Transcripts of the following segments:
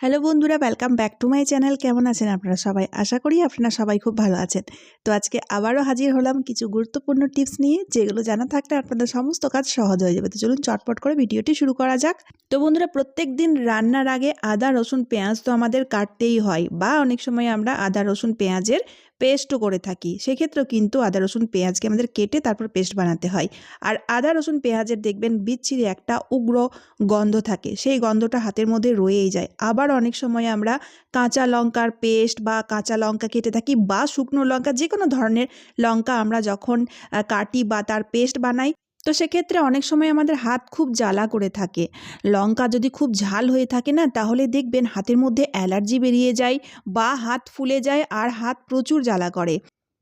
Hello বন্ধুরা welcome back to my channel কেমন আছেন আপনারা সবাই? আশা করি আপনারা সবাই খুব ভালো আছেন। তো আজকে আবারও হাজির হলাম কিছু গুরুত্বপূর্ণ টিপস নিয়ে, যেগুলো জানা থাকলে আপনাদের সমস্ত কাজ সহজ হয়ে যাবে। তো চলুন চটপট করে ভিডিওটি শুরু করা যাক। তো বন্ধুরা প্রত্যেক দিন রান্নার আগে আদা, রসুন, পেঁয়াজ তো আমাদের কাটতেই হয়, বা অনেক সময় আমরা আদা, রসুন, পেঁয়াজের পেস্টও করে থাকি। সেক্ষেত্রেও কিন্তু আদা, রসুন, পেঁয়াজকে আমাদের কেটে তারপর পেস্ট বানাতে হয়। আর আদা, রসুন, পেঁয়াজের দেখবেন বিচ্ছিরি একটা উগ্র গন্ধ থাকে। সেই গন্ধটা হাতের মধ্যে রয়েই যায়। আবার অনেক সময় আমরা কাঁচা লঙ্কার পেস্ট বা কাঁচা লঙ্কা কেটে থাকি বা শুকনো লঙ্কা যে কোনো ধরনের লঙ্কা আমরা যখন কাটি বা তার পেস্ট বানাই তো সেক্ষেত্রে অনেক সময় আমাদের হাত খুব জ্বালা করে থাকে। লঙ্কা যদি খুব ঝাল হয়ে থাকে না, তাহলে দেখবেন হাতের মধ্যে অ্যালার্জি বেরিয়ে যায় বা হাত ফুলে যায় আর হাত প্রচুর জ্বালা করে।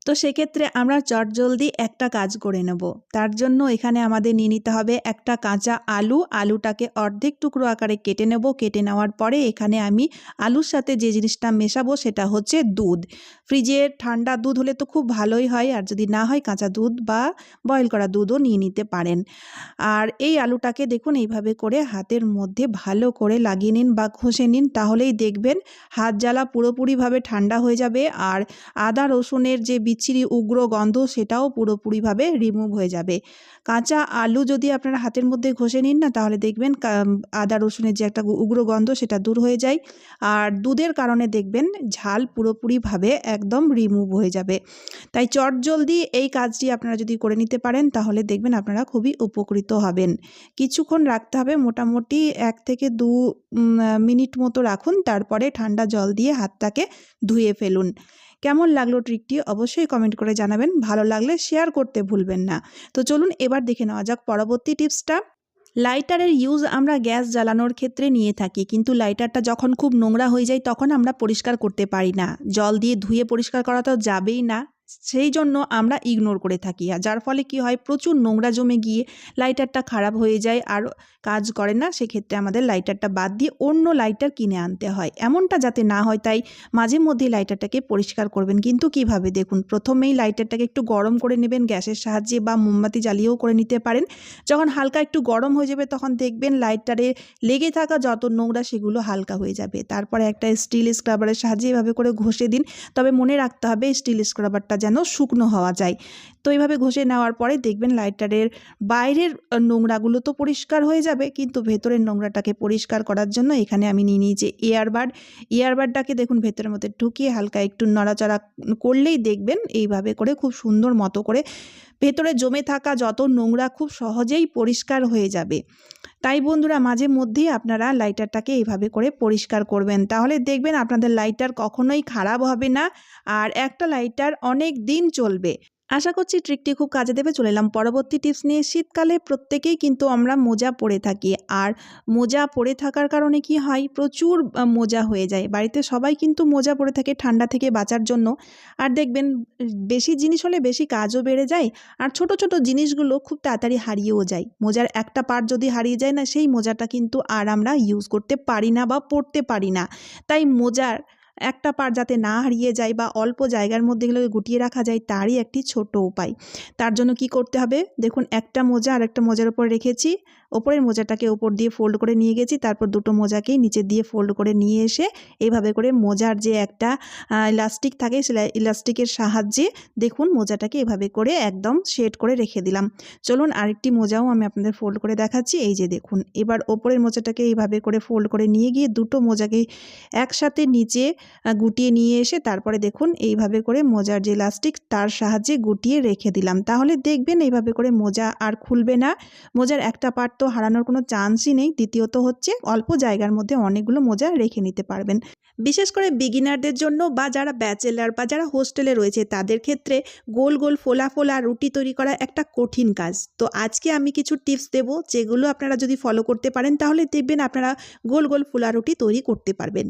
তো সেক্ষেত্রে আমরা চটজলদি একটা কাজ করে নেব। তার জন্য এখানে আমাদের নিয়ে নিতে হবে একটা কাঁচা আলু। আলুটাকে অর্ধেক টুকরো আকারে কেটে নেব। কেটে নেওয়ার পরে এখানে আমি আলুর সাথে যে জিনিসটা মেশাবো সেটা হচ্ছে দুধ। ফ্রিজে ঠান্ডা দুধ হলে তো খুব ভালোই হয়। আর যদি না হয় কাঁচা দুধ বা বয়েল করা দুধও নিয়ে নিতে পারেন। আর এই আলুটাকে দেখুন এইভাবে করে হাতের মধ্যে ভালো করে লাগিয়ে নিন বা ঘষে নিন। তাহলেই দেখবেন হাত জ্বালা পুরোপুরিভাবে ঠান্ডা হয়ে যাবে। আর আদা রসুনের যে বিচ্ছিরি উগ্র গন্ধ সেটাও পুরোপুরিভাবে রিমুভ হয়ে যাবে। কাঁচা আলু যদি আপনারা হাতের মধ্যে ঘষে নিন না, তাহলে দেখবেন আদা, রসুনের যে একটা উগ্র গন্ধ সেটা দূর হয়ে যায়। আর দুধের কারণে দেখবেন ঝাল পুরোপুরিভাবে একদম রিমুভ হয়ে যাবে। তাই চট জলদি এই কাজটি আপনারা যদি করে নিতে পারেন, তাহলে দেখবেন আপনারা খুবই উপকৃত হবেন। কিছুক্ষণ রাখতে হবে, মোটামুটি এক থেকে দু মিনিট মতো রাখুন। তারপরে ঠান্ডা জল দিয়ে হাতটাকে ধুয়ে ফেলুন। কেমন লাগল ট্রিকটি অবশ্যই কমেন্ট করে জানাবেন। ভালো লাগলে শেয়ার করতে ভুলবেন না। তো চলুন এবার দেখে নেওয়া যাক পরবর্তী টিপসটা লাইটারের ইউজ আমরা গ্যাস জ্বালানোর ক্ষেত্রে নিয়ে থাকি। কিন্তু লাইটারটা যখন খুব নোংরা হয়ে যায়, তখন আমরা পরিষ্কার করতে পারি না। জল দিয়ে ধুয়ে পরিষ্কার করা তো যাবেই না। সেই জন্য আমরা ইগনোর করে থাকি। আর যার ফলে কি হয়? প্রচুর নোংরা জমে গিয়ে লাইটারটা খারাপ হয়ে যায় আর কাজ করে না, সেক্ষেত্রে আমাদের লাইটারটা বাদ দিয়ে অন্য লাইটার কিনে আনতে হয়। এমনটা যাতে না হয়, তাই মাঝে মধ্যে লাইটারটাকে পরিষ্কার করবেন। কিন্তু কীভাবে? দেখুন, প্রথমেই লাইটারটাকে একটু গরম করে নেবেন, গ্যাসের সাহায্যে বা মোমবাতি জ্বালিয়েও করে নিতে পারেন। যখন হালকা একটু গরম হয়ে যাবে, তখন দেখবেন লাইটারে লেগে থাকা যত নোংরা, সেগুলো হালকা হয়ে যাবে। তারপরে একটা স্টিল স্ক্রাবারের সাহায্যে এভাবে করে ঘষে দিন। তবে মনে রাখতে হবে স্টিল স্ক্রাবারটা যেন শুকনো হওয়া যায়। তো এইভাবে ঘষে নেওয়ার পরে দেখবেন লাইটারের বাইরের নোংরাগুলো তো পরিষ্কার হয়ে যাবে। কিন্তু ভেতরের নোংরাটাকে পরিষ্কার করার জন্য এখানে আমি নিয়ে নিয়েছি এয়ারবাড এয়ারবাডটাকে দেখুন ভেতরের মধ্যে ঢুকিয়ে হালকা একটু নড়াচড়া করলেই দেখবেন এইভাবে করে খুব সুন্দর মতো করে ভেতরে জমে থাকা যত নোংরা খুব সহজেই পরিষ্কার হয়ে যাবে। তাই বন্ধুরা মাঝে মধ্যেই আপনারা লাইটারটাকে এইভাবে করে পরিষ্কার করবেন। তাহলে দেখবেন আপনাদের লাইটার কখনোই খারাপ হবে না। আর একটা লাইটার অনেক দিন চলবে। আশা করছি ট্রিকটি খুব কাজে দেবে, চলে এলাম পরবর্তী টিপস নিয়ে। শীতকালে প্রত্যেকেই কিন্তু আমরা মোজা পরে থাকি, আর মোজা পরে থাকার কারণে কি হয়, প্রচুর মোজা হয়ে যায়। বাড়িতে সবাই কিন্তু মোজা পরে থাকে ঠান্ডা থেকে বাঁচার জন্য। আর দেখবেন, বেশি জিনিস হলে বেশি কাজও বেড়ে যায়, আর ছোট ছোট জিনিসগুলো খুব তাড়াতাড়ি হারিয়েও যায়। মোজার একটা পার্ট যদি হারিয়ে যায় না, সেই মোজাটা কিন্তু আর আমরা ইউজ করতে পারি না বা পরতে পারি না। তাই মোজার একটা পার্ট যাতে না হারিয়ে যায় বা অল্প জায়গার মধ্যে এগুলোকে গুটিয়ে রাখা যায়, তারই একটি ছোট উপায়। তার জন্য কি করতে হবে? দেখুন, একটা মোজা আর একটা মোজার উপর রেখেছি। ওপরের মোজাটাকে ওপর দিয়ে ফোল্ড করে নিয়ে গেছি। তারপর দুটো মোজাকেই নিচে দিয়ে ফোল্ড করে নিয়ে এসে এইভাবে করে মোজার যে একটা ইলাস্টিক থাকে সেই ইলাস্টিকের সাহায্যে দেখুন মোজাটাকে এভাবে করে একদম সেট করে রেখে দিলাম। চলুন আরেকটি মোজাও আমি আপনাদের ফোল্ড করে দেখাচ্ছি। এই যে দেখুন, এবার ওপরের মোজাটাকে এইভাবে করে ফোল্ড করে নিয়ে গিয়ে দুটো মোজাকে একসাথে নিচে গুটিয়ে নিয়ে এসে তারপরে দেখুন এইভাবে করে মোজার যে ইলাস্টিক তার সাহায্যে গুটিয়ে রেখে দিলাম। তাহলে দেখবেন এইভাবে করে মোজা আর খুলবে না। মোজার একটা পার্ট তো হারানোর কোনো চান্সই নেই। দ্বিতীয়ত হচ্ছে অল্প জায়গার মধ্যে অনেকগুলো মোজা রেখে নিতে পারবেন। বিশেষ করে বিগিনারদের জন্য বা যারা ব্যাচেলার বা যারা হোস্টেলে রয়েছে, তাদের ক্ষেত্রে গোল গোল ফোলা ফোলা রুটি তৈরি করা একটা কঠিন কাজ। তো আজকে আমি কিছু টিপস দেব, যেগুলো আপনারা যদি ফলো করতে পারেন, তাহলে দেখবেন আপনারা গোল গোল ফোলা রুটি তৈরি করতে পারবেন।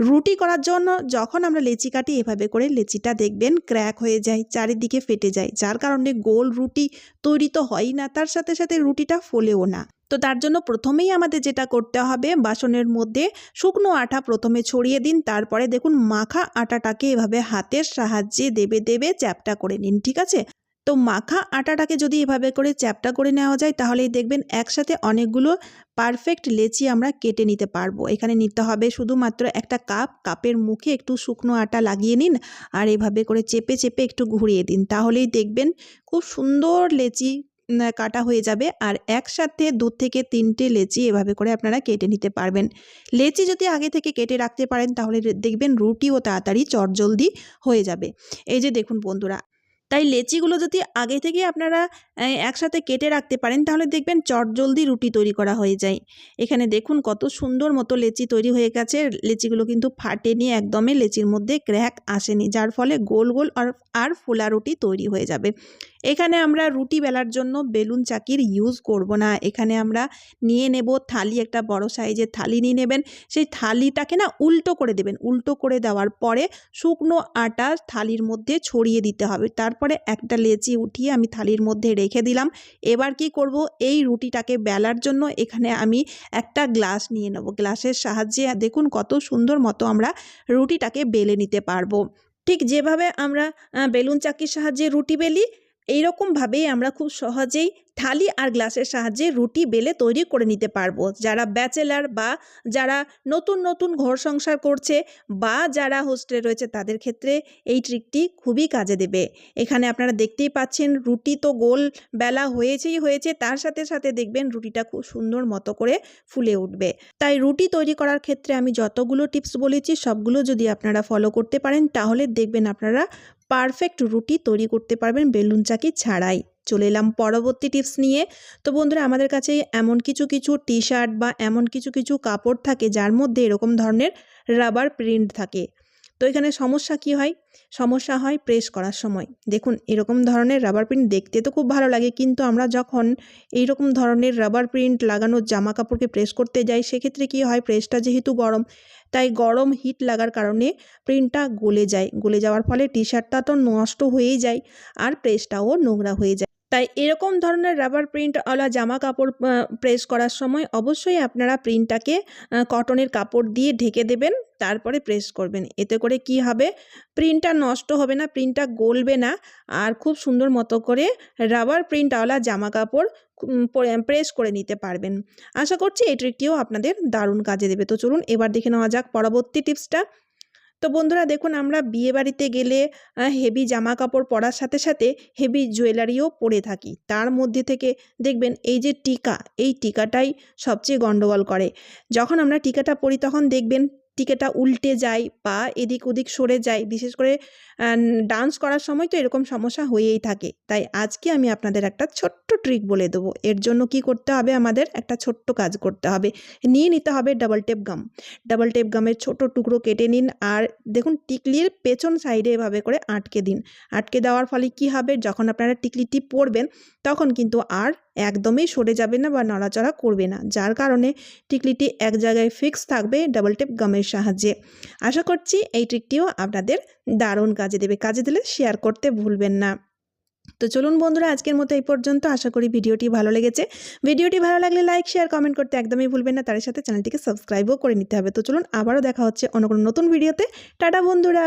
রুটি করার জন্য যখন আমরা লেচি কাটি, এভাবে করে লেচিটা দেখবেন ক্র্যাক হয়ে যায়, চারিদিকে ফেটে যায়। যার কারণে গোল রুটি তৈরি তো হয়ই না, তার সাথে সাথে রুটিটা ফোলেও না। তো তার জন্য প্রথমেই আমাদের যেটা করতে হবে, বাসনের মধ্যে শুকনো আটা প্রথমে ছড়িয়ে দিন, তারপরে দেখুন মাখা আটাটাকে এভাবে হাতের সাহায্যে দেবে দেবে, চ্যাপটা করে নিন, ঠিক আছে? তো মাখা আটাটাকে যদি এভাবে করে চ্যাপটা করে নেওয়া যায়, তাহলেই দেখবেন একসাথে অনেকগুলো পারফেক্ট লেচি আমরা কেটে নিতে পারব। এখানে নিতে হবে শুধুমাত্র একটা কাপ, কাপের মুখে একটু শুকনো আটা লাগিয়ে নিন আর এভাবে করে চেপে চেপে একটু ঘুরিয়ে দিন। তাহলেই দেখবেন খুব সুন্দর লেচি কাটা হয়ে যাবে। আর একসাথে দু থেকে তিনটে লেচি এভাবে করে আপনারা কেটে নিতে পারবেন। লেচি যদি আগে থেকে কেটে রাখতে পারেন, তাহলে দেখবেন রুটিও তাড়াতাড়ি চটজলদি হয়ে যাবে। এই যে দেখুন বন্ধুরা, তাই লেচিগুলো যদি আগে থেকে আপনারা একসাথে কেটে রাখতে পারেন, তাহলে দেখবেন চটজলদি রুটি তৈরি করা হয়ে যায়। এখানে দেখুন কত সুন্দর মতো লেচি তৈরি হয়ে গেছে। লেচিগুলো কিন্তু ফাটেনি, একদমই লেচির মধ্যে ক্র্যাক আসেনি, যার ফলে গোল গোল আর আর ফোলা রুটি তৈরি হয়ে যাবে। এখানে আমরা রুটি বেলার জন্য বেলুন চাকির ইউজ করব না। এখানে আমরা নিয়ে নেব থালি, একটা বড় সাইজের থালি নিয়ে নেবেন। সেই থালিটাকে না উল্টো করে দেবেন। উল্টো করে দেওয়ার পরে শুকনো আটা থালির মধ্যে ছড়িয়ে দিতে হবে। তারপরে একটা লেচি উঠিয়ে আমি থালির মধ্যে রেখে দিলাম। এবার কি করব? এই রুটিটাকে বেলার জন্য এখানে আমি একটা গ্লাস নিয়ে নেব। গ্লাসের সাহায্যে দেখুন কত সুন্দর মতো আমরা রুটিটাকে বেলে নিতে পারব। ঠিক যেভাবে আমরা বেলুন চাকির সাহায্যে রুটি বেলি এইরকমভাবেই আমরা খুব সহজেই থালি আর গ্লাসের সাহায্যে রুটি, বেলে তৈরি করে নিতে পারব। যারা ব্যাচেলার বা যারা নতুন নতুন ঘর সংসার করছে বা যারা হোস্টেলে রয়েছে, তাদের ক্ষেত্রে এই ট্রিকটি খুবই কাজে দেবে। এখানে আপনারা দেখতেই পাচ্ছেন, রুটি তো গোল বেলা হয়েছেই হয়েছে, তার সাথে সাথে দেখবেন রুটিটা খুব সুন্দর মতো করে ফুলে উঠবে। তাই রুটি তৈরি করার ক্ষেত্রে আমি যতগুলো টিপস বলেছি, সবগুলো যদি আপনারা ফলো করতে পারেন, তাহলে দেখবেন আপনারা পারফেক্ট রুটি তৈরি করতে পারবেন বেলুন চাকি ছাড়াই। চলে এলাম পরবর্তী টিপস নিয়ে। তো বন্ধুরা, আমাদের কাছে এমন কিছু কিছু টি শার্ট বা এমন কিছু কিছু কাপড় থাকে যার মধ্যে এরকম ধরনের রাবার প্রিন্ট থাকে। তো এখানে সমস্যা কি হয়? সমস্যা হয় প্রেস করার সময়। দেখুন, এরকম ধরনের রাবার প্রিন্ট দেখতে তো খুব ভালো লাগে, কিন্তু আমরা যখন এইরকম ধরনের রাবার প্রিন্ট লাগানো জামা কাপড়কে প্রেস করতে যাই, সেক্ষেত্রে কি হয়? প্রেসটা যেহেতু গরম, তাই গরম হিট লাগার কারণে প্রিন্টটা গলে যায়। গলে যাওয়ার ফলে টি শার্টটা তো নষ্ট হয়েই যায়, আর প্রেসটাও নোংরা হয়ে যায়। তাই এরকম ধরনের রাবার প্রিন্টওয়ালা জামা কাপড় প্রেস করার সময় অবশ্যই আপনারা প্রিন্টটাকে কটনের কাপড় দিয়ে ঢেকে দেবেন, তারপরে প্রেস করবেন। এতে করে কি হবে? প্রিন্টটা নষ্ট হবে না প্রিন্টটা গলবে না। আর খুব সুন্দর মতো করে রাবার প্রিন্টওয়ালা জামা কাপড় প্রেস করে নিতে পারবেন। আশা করছি এই ট্রিকটিও আপনাদের দারুণ কাজে দেবে। তো চলুন এবার দেখে নেওয়া যাক পরবর্তী টিপসটা তো বন্ধুরা দেখুন আমরা বিয়ে বাড়িতে গেলে হেভি জামা কাপড় পরার সাথে সাথে হেভি জুয়েলারিও পরে থাকি। তার মধ্যে থেকে দেখবেন এই যে টিকা, এই টিকাটাই সবচেয়ে গণ্ডগোল করে। যখন আমরা টিকাটা পরি তখন দেখবেন টিকাটা উল্টে যায় বা এদিক ওদিক সরে যায়। বিশেষ করে ডান্স করার সময় তো এরকম সমস্যা হয়েই থাকে। তাই আজকে আমি আপনাদের একটা ছোট্ট ট্রিক বলে দেবো। এর জন্য কি করতে হবে আমাদের? একটা ছোট্ট কাজ করতে হবে। নিয়ে নিতে হবে double tape gum. Double tape গামের ছোট টুকরো কেটে নিন আর দেখুন টিকলির পেছন সাইডে এভাবে করে আটকে দিন। আটকে দেওয়ার ফলে কি হবে? যখন আপনারা টিকলিটি পরবেন, তখন কিন্তু আর একদমই সরে যাবে না বা নড়াচড়া করবে না, যার কারণে টিকলিটি এক জায়গায় ফিক্স থাকবে ডাবল টেপ গামের সাহায্যে। আশা করছি এই ট্রিকটিও আপনাদের দারুণ কাজে দেবে, কাজে দিলে শেয়ার করতে ভুলবেন না। তো চলুন বন্ধুরা, আজকের মতো এই পর্যন্ত, আশা করি ভিডিওটি ভালো লেগেছে। ভিডিওটি ভালো লাগলে লাইক শেয়ার কমেন্ট করতে একদমই ভুলবেন না তার সাথে চ্যানেলটিকে সাবস্ক্রাইবও করে নিতে হবে। তো চলুন আবারও দেখা হচ্ছে অন্য কোনো নতুন ভিডিওতে টাটা বন্ধুরা!